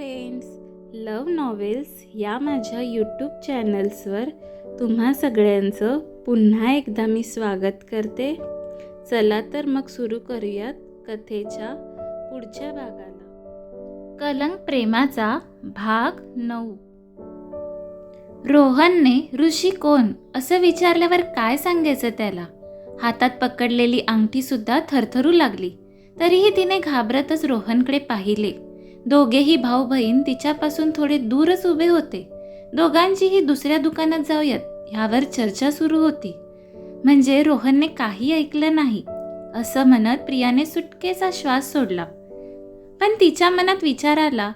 Friends लव novels या माझ्या YouTube चॅनल्सवर तुम्हा सगळ्यांचं पुन्हा एकदा मी स्वागत करते. चला तर मग सुरू करूयात कथेच्या पुढच्या भागाला. कलंक प्रेमाचा भाग नऊ. रोहनने ऋषी कोण असं विचारल्यावर काय सांगायचं त्याला? हातात पकडलेली अंगठी सुद्धा थरथरू लागली. तरीही तिने घाबरतच रोहनकडे पाहिले. दोघेही भाऊ बहीण तिच्यापासून थोडे दूरच उभे होते. दोघांचीही दुसऱ्या दुकानात जाऊयात ह्यावर चर्चा सुरू होती. म्हणजे रोहनने काही ऐकलं नाही असं म्हणत प्रियाने सुटकेचा श्वास सोडला. पण तिच्या मनात विचार आला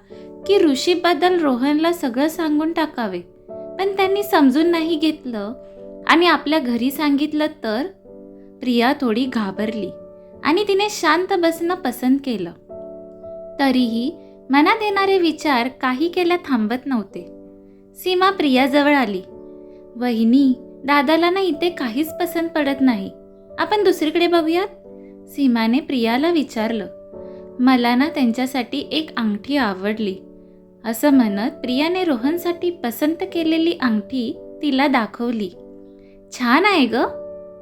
की ऋषीबद्दल रोहनला सगळं सांगून टाकावे. पण त्यांनी समजून नाही घेतलं आणि आपल्या घरी सांगितलं तर? प्रिया थोडी घाबरली आणि तिने शांत बसणं पसंत केलं. तरीही मनात येणारे विचार काही केल्या थांबत नव्हते. सीमा प्रियाजवळ आली. वहिनी दादाला ना इथे काहीच पसंत पडत नाही. आपण दुसरीकडे बघूयात? सीमाने प्रियाला विचारलं. मला ना त्यांच्यासाठी एक अंगठी आवडली. असं म्हणत प्रियाने रोहनसाठी पसंत केलेली अंगठी तिला दाखवली. छान आहे ग.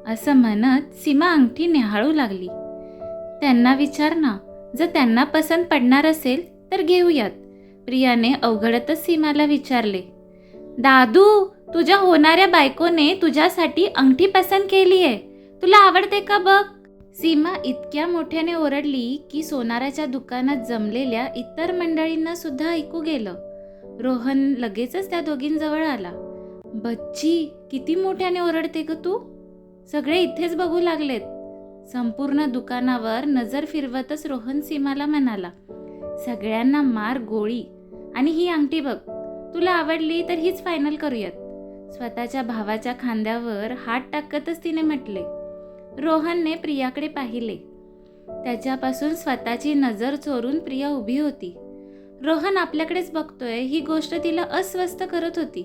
असं म्हणत सीमा अंगठी निहाळू लागली. त्यांना विचार ना. जर त्यांना पसंत पडणार असेल तर घेऊयात. प्रियाने अवघडतच सीमाला विचारले दादू तुझ्या होणाऱ्या बायकोने तुझ्यासाठी अंगठी पसंत केली आहे. तुला आवडते का बघ? सीमा इतक्या मोठ्याने ओरडली की सोनाराच्या दुकानात जमलेल्या इतर मंडळींना सुद्धा ऐकू गेलं. रोहन लगेचच त्या दोघींजवळ आला. बच्ची किती मोठ्याने ओरडते ग तू? सगळे इथेच बघू लागलेत. संपूर्ण दुकानावर नजर फिरवतच रोहन सीमाला म्हणाला सगळ्यांना मार गोळी. आणि ही अंगठी बघ तुला आवडली तर हीच फायनल करूयात. स्वतःच्या भावाच्या खांद्यावर हात टाकतच तिने म्हटले. रोहनने प्रियाकडे पाहिले. त्याच्यापासून स्वतःची नजर चोरून प्रिया उभी होती. रोहन आपल्याकडेच बघतोय ही गोष्ट तिला अस्वस्थ करत होती.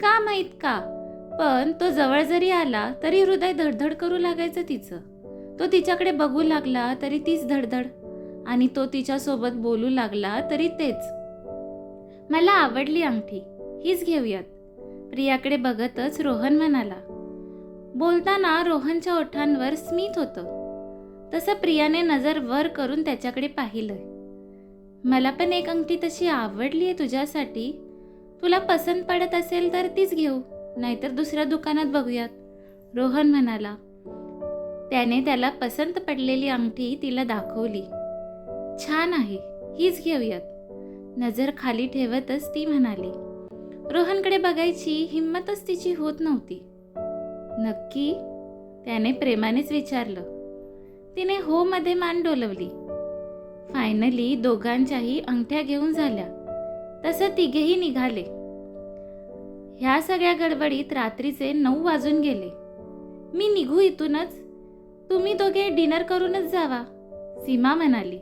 का माहीत का? पण तो जवळ जरी आला तरी हृदय धडधड करू लागायचं तिचं. तो तिच्याकडे बघू लागला तरी तीच धडधड. आणि तो तिच्यासोबत बोलू लागला तरी तेच. मला आवडली अंगठी हीच घेऊयात. प्रियाकडे बघतच रोहन म्हणाला. बोलताना रोहनच्या ओठांवर स्मित होतं. तसं प्रियाने नजर वर करून त्याच्याकडे पाहिलं मला पण एक अंगठी तशी आवडली आहे तुझ्यासाठी. तुला पसंत पडत असेल तर तीच घेऊ नाहीतर दुसऱ्या दुकानात बघूयात. रोहन म्हणाला. त्याने त्याला पसंत पडलेली अंगठी तिला दाखवली. छान आहे हीच घेऊयात. नजर खाली ठेवतच ती म्हणाली रोहनकडे बघायची हिंमतच तिची होत नव्हती. नक्की? त्याने प्रेमानेच विचारलं. तिने हो मध्ये मान डोलवली. फायनली दोघांच्याही अंगठ्या घेऊन झाल्या. तसं तिघेही निघाले. ह्या सगळ्या गडबडीत रात्रीचे नऊ वाजून गेले. मी निघू इथूनच. तुम्ही दोघे डिनर करूनच जावा सीमा म्हणाली.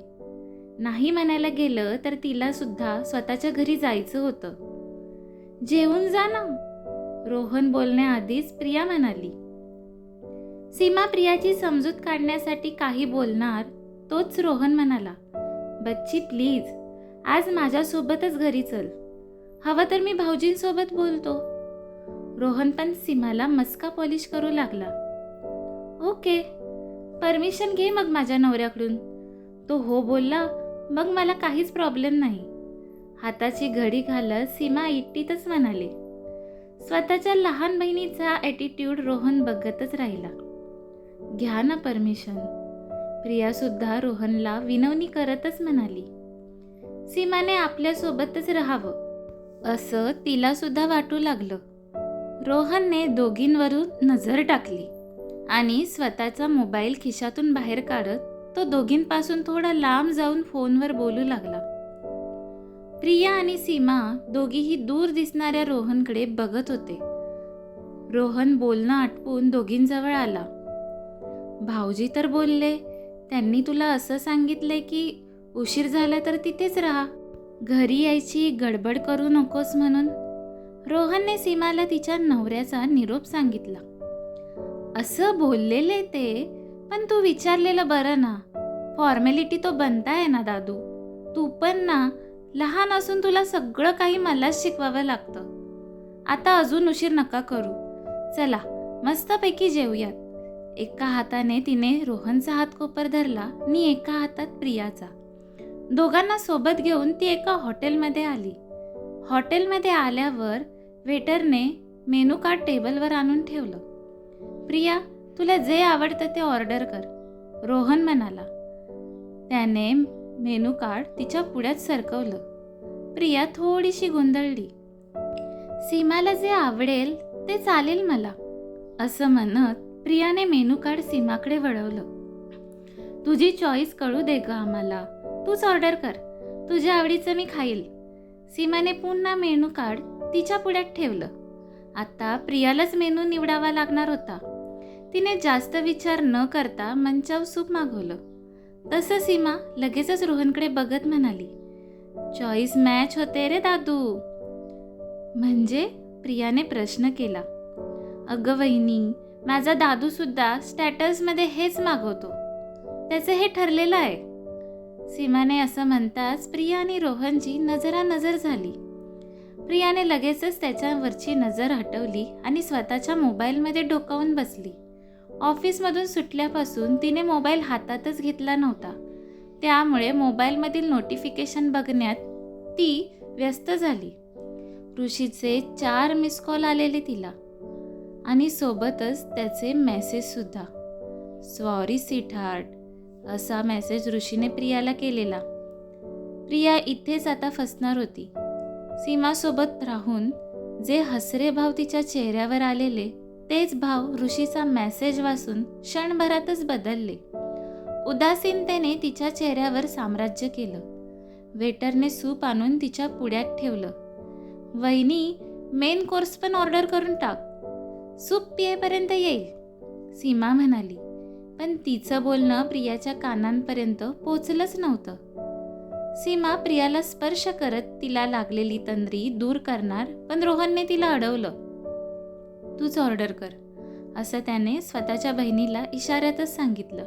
नाही म्हणायला गेलं तर तिला सुद्धा स्वतःच्या घरी जायचं होतं. जेवून जा ना. रोहन बोलण्याआधीच प्रिया म्हणाली. सीमा प्रियाची समजूत काढण्यासाठी काही बोलणार तोच रोहन म्हणाला. बच्ची प्लीज आज माझ्यासोबतच घरी चल. हवं तर मी भाऊजींसोबत बोलतो. रोहन पण सीमाला मस्का पॉलिश करू लागला. ओके परमिशन घे मग माझ्या नवऱ्याकडून. तो हो बोलला मग मला काहीच प्रॉब्लेम नाही. हाताची घडी घालत सीमा इट्टीतच म्हणाले. स्वतःच्या लहान बहिणीचा ॲटिट्यूड रोहन बघतच राहिला. घ्या ना परमिशन प्रियासुद्धा रोहनला विनवणी करतच म्हणाली. सीमाने आपल्यासोबतच राहावं. असं तिलासुद्धा वाटू लागलं. रोहनने दोघींवरून नजर टाकली आणि स्वतःचा मोबाईल खिशातून बाहेर काढत तो दोघींपासून थोडा लांब जाऊन फोनवर बोलू लागला. प्रिया आणि सीमा दोघीही दूर दिसणाऱ्या रोहनकडे बघत होते. रोहन बोलणं आटपून दोघींजवळ आला. भाऊजी तर बोलले त्यांनी तुला असं सांगितलंय की उशीर झाला तर तिथेच राहा. घरी यायची गडबड करू नकोस म्हणून. रोहनने सीमाला तिच्या नवऱ्याचा निरोप सांगितला. असं बोललेले ते पण तू विचारलेलं बरं ना. फॉर्मॅलिटी तो बनताय ना दादू. तू पण ना लहान असून तुला सगळं काही मलाच शिकवावं लागतं. आता अजून उशीर नका करू. चला मस्तपैकी जेवूयात. एका हाताने तिने रोहनचा हात कोपर धरला आणि एका हातात प्रियाचा. दोघांना सोबत घेऊन ती एका हॉटेलमध्ये आली. हॉटेलमध्ये आल्यावर वेटरने मेनू कार्ड टेबलवर आणून ठेवलं. प्रिया तुला जे आवडतं ते ऑर्डर कर. रोहन म्हणाला. त्याने मेनू कार्ड तिच्या पुढ्यात सरकवलं. प्रिया थोडीशी गोंधळली. सीमाला जे आवडेल ते चालेल मला असं म्हणत प्रियाने मेनू कार्ड सीमाकडे वळवलं. तुझी चॉईस कळू दे ग आम्हाला. तूच ऑर्डर कर. तुझ्या आवडीचं मी खाईल. सीमाने पुन्हा मेनू कार्ड तिच्या पुढ्यात ठेवलं. आता प्रियालाच मेनू निवडावा लागणार होता. तिने जास्त विचार न करता मंचाव सूप मागवलं. तसं सीमा लगेचच रोहनकडे बघत म्हणाली चॉईस मॅच होते रे दादू. म्हणजे प्रियाने प्रश्न केला अगं वहिनी माझा दादू सुद्धा स्टॅटसमध्ये हेच मागवतो. त्याचं हे ठरलेलं आहे. सीमाने असं म्हणताच प्रिया आणि रोहनची नजरानजर झाली. प्रियाने लगेचच त्याच्यावरची नजर हटवली आणि स्वतःच्या मोबाईलमध्ये डोकावून बसली. ऑफिसमधून सुटल्यापासून तिने मोबाईल हातातच घेतला नव्हता. त्यामुळे मोबाईलमधील नोटिफिकेशन बघण्यात ती व्यस्त झाली. ऋषीचे चार मिस कॉल आलेले तिला. आणि सोबतच त्याचे मेसेजसुद्धा सॉरी सिठार्ट असा मेसेज ऋषीने प्रियाला केलेला. प्रिया इथेच आता फसणार होती. सीमासोबत राहून जे हसरे भाव तिच्या चेहऱ्यावर आलेले तेच भाव ऋषीचा मेसेज वाचून क्षणभरातच बदलले. उदासीनतेने तिच्या चेहऱ्यावर साम्राज्य केलं. वेटरने सूप आणून तिच्या पुड्यात ठेवलं. वहिनी मेन कोर्स पण ऑर्डर करून टाक. सूप पियेपर्यंत येईल. सीमा म्हणाली. पण तिचं बोलणं प्रियाच्या कानांपर्यंत पोचलंच नव्हतं. सीमा प्रियाला स्पर्श करत तिला लागलेली तंद्री दूर करणार पण रोहनने तिला अडवलं. तूच ऑर्डर कर असं त्याने स्वतःच्या बहिणीला इशाऱ्यातच सांगितलं.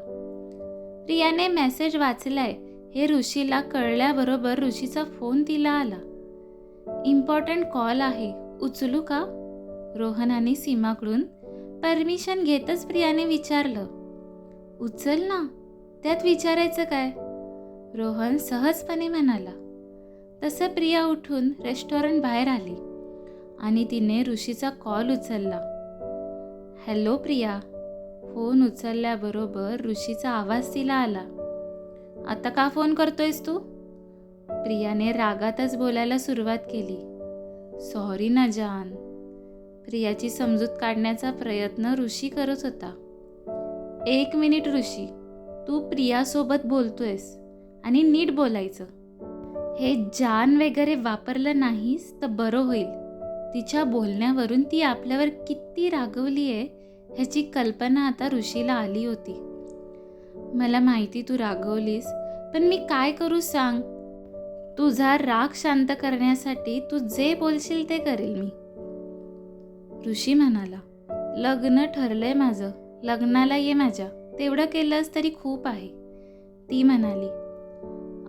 प्रियाने मेसेज वाचलाय हे ऋषीला कळल्याबरोबर ऋषीचा फोन तिला आला. इम्पॉर्टंट कॉल आहे उचलू का? रोहनाने सीमाकडून परमिशन घेतच प्रियाने विचारलं. उचल ना त्यात विचारायचं काय? रोहन सहजपणे म्हणाला. तसं प्रिया उठून रेस्टॉरंट बाहेर आली. आणि तिने ऋषीचा कॉल उचलला. हॅलो प्रिया. फोन उचलल्याबरोबर ऋषीचा आवाज तिला आला. आता का फोन करतोयस तू? प्रियाने रागातच बोलायला सुरुवात केली. सॉरी ना जान. प्रियाची समजूत काढण्याचा प्रयत्न ऋषी करत होता. एक मिनिट ऋषी तू प्रियासोबत बोलतोयस आणि नीट बोलायचं. हे जान वगैरे वापरलं नाहीस तर बरं होईल. तिच्या बोलण्यावरून ती आपल्यावर किती रागवली आहे ह्याची कल्पना आता ऋषीला आली होती. मला माहिती तू रागवलीस पण मी काय करू सांग? तुझा राग शांत करण्यासाठी तू जे बोलशील ते करेल मी. ऋषी म्हणाला लग्न ठरलंय माझं लग्नाला ये माझ्या तेवढं केलंस तरी खूप आहे. ती म्हणाली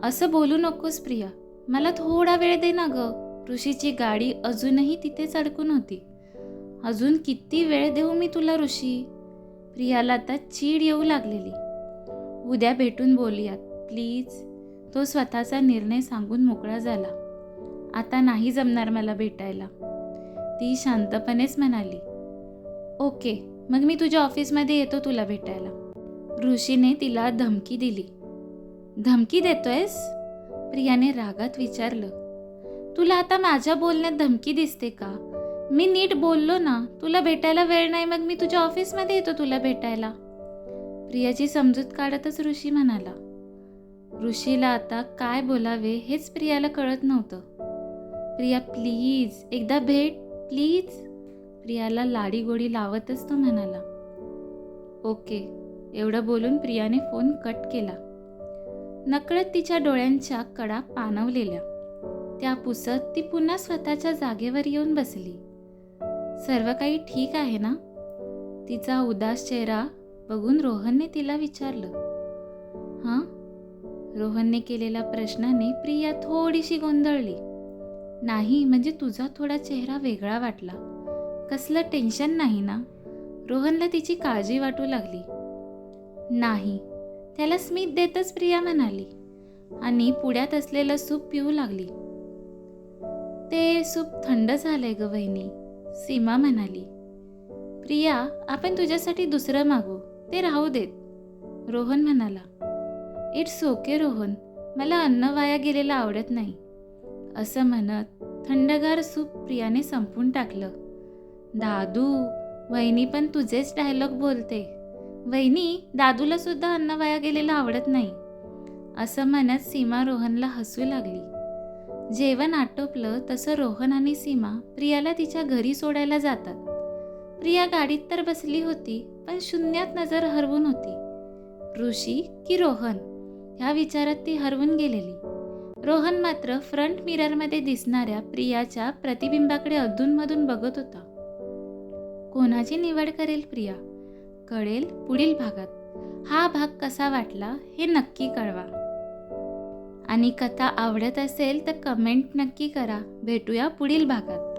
असं बोलू नकोस प्रिया मला थोडा वेळ दे ना गं. ऋषीची गाडी अजूनही तिथेच अडकून होती. अजून किती वेळ देऊ मी तुला ऋषी? प्रियाला आता चीड येऊ लागलेली. उद्या भेटून बोलूयात प्लीज. तो स्वतःचा निर्णय सांगून मोकळा झाला. आता नाही जमणार मला भेटायला. ती शांतपणेच म्हणाली. ओके मग मी तुझ्या ऑफिसमध्ये येतो तुला भेटायला. ऋषीने तिला धमकी दिली. धमकी देतोयस? प्रियाने रागात विचारलं. तुला आता माझ्या बोलण्यात धमकी दिसते का? मी नीट बोललो ना तुला भेटायला वेळ नाही मग मी तुझ्या ऑफिसमध्ये येतो तुला भेटायला. प्रियाची समजूत काढतच ऋषी म्हणाला. ऋषीला आता काय बोलावे हेच प्रियाला कळत नव्हतं. प्रिया प्लीज एकदा भेट प्लीज. प्रियाला लाडी गोडी लावतच तो म्हणाला. ओके. एवढं बोलून प्रियाने फोन कट केला. नकळत तिच्या डोळ्यांच्या कडा पाणवलेल्या त्या पुसत ती पुन्हा स्वतःच्या जागेवर येऊन बसली. सर्व काही ठीक आहे ना? तिचा उदास चेहरा बघून रोहनने तिला विचारलं. हां? रोहनने केलेल्या प्रश्नाने प्रिया थोडीशी गोंधळली. नाही म्हणजे तुझा थोडा चेहरा वेगळा वाटला. कसलं टेन्शन नाही ना? रोहनला तिची काळजी वाटू लागली. नाही त्याला स्मित देतच प्रिया म्हणाली. आणि पुण्यात असलेलं सूप पिऊ लागली. ते सूप थंड झालंय ग वहिनी सीमा म्हणाली. प्रिया आपण तुझ्यासाठी दुसरं मागू ते राहू देत. रोहन म्हणाला इट्स ओके रोहन. मला अन्न वाया गेलेलं आवडत नाही. असं म्हणत थंडगार सूप प्रियाने संपून टाकलं. दादू वहिनी पण तुझेच डायलॉग बोलते. वहिनी दादूला सुद्धा अन्न वाया गेलेलं आवडत नाही. असं म्हणत सीमा रोहनला हसू लागली. जेवण आटोपलं तसं रोहन आणि सीमा प्रियाला तिच्या घरी सोडायला जातात. प्रिया गाडीत तर बसली होती पण शून्यात नजर हरवून होती. ऋषी की रोहन? ह्या विचारात ती हरवून गेलेली. रोहन मात्र फ्रंट मिररमध्ये दिसणाऱ्या प्रियाच्या प्रतिबिंबाकडे अधूनमधून बघत होता. कोणाची निवड करेल प्रिया? कळेल पुढील भागात. हा भाग कसा वाटला हे नक्की कळवा. आणि कथा आवडत असेल तर कमेंट नक्की करा. भेटूया पुढील भागात.